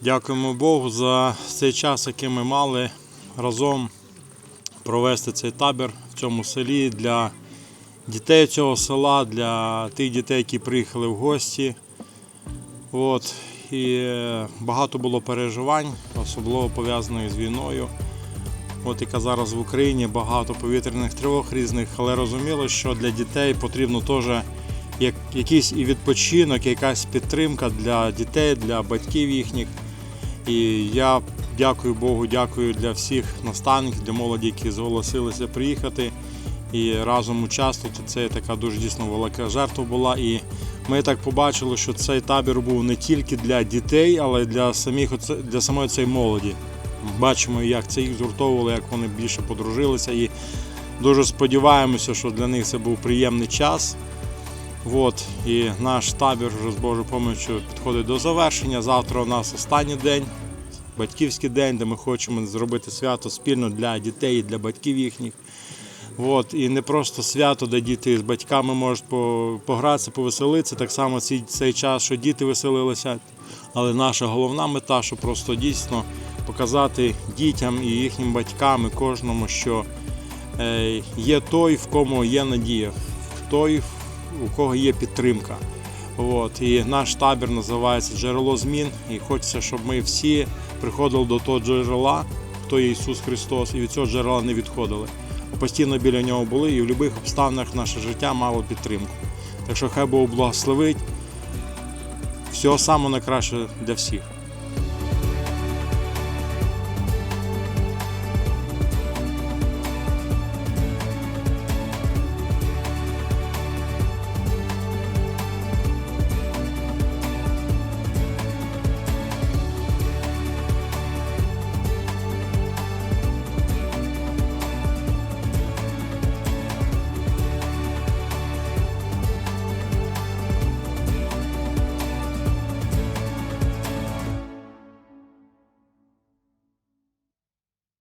Дякуємо Богу за цей час, який ми мали разом провести цей табір в цьому селі для дітей цього села, для тих дітей, які приїхали в гості. От. І багато було переживань, особливо пов'язаних з війною. От яка зараз в Україні багато повітряних тривог різних, але розуміло, що для дітей потрібно теж як, якийсь і відпочинок, якась підтримка для дітей, для батьків їхніх. І я дякую Богу, дякую для всіх наставників, для молоді, які зголосилися приїхати і разом участвувати. Це така дуже дійсно велика жертва була. І ми так побачили, що цей табір був не тільки для дітей, але й для самих для самої цієї молоді. Бачимо, як це їх згуртовувало, як вони більше подружилися. І дуже сподіваємося, що для них це був приємний час. От, і наш табір вже з Божою поміччю підходить до завершення. Завтра у нас останній день, батьківський день, де ми хочемо зробити свято спільно для дітей і для батьків їхніх. От, і не просто свято, де діти з батьками можуть погратися, повеселитися. Так само цей, час, що діти веселилися. Але наша головна мета, що просто дійсно показати дітям і їхнім батькам, і кожному, що е, є той, в кому є надія, той, у кого є підтримка. От, і наш табір називається Джерело змін. І хочеться, щоб ми всі приходили до того джерела, хто є Ісус Христос, і від цього джерела не відходили. Постійно біля нього були і в будь-яких обставинах наше життя мало підтримку. Так що хай Бог благословить. Всього самого найкраще для всіх.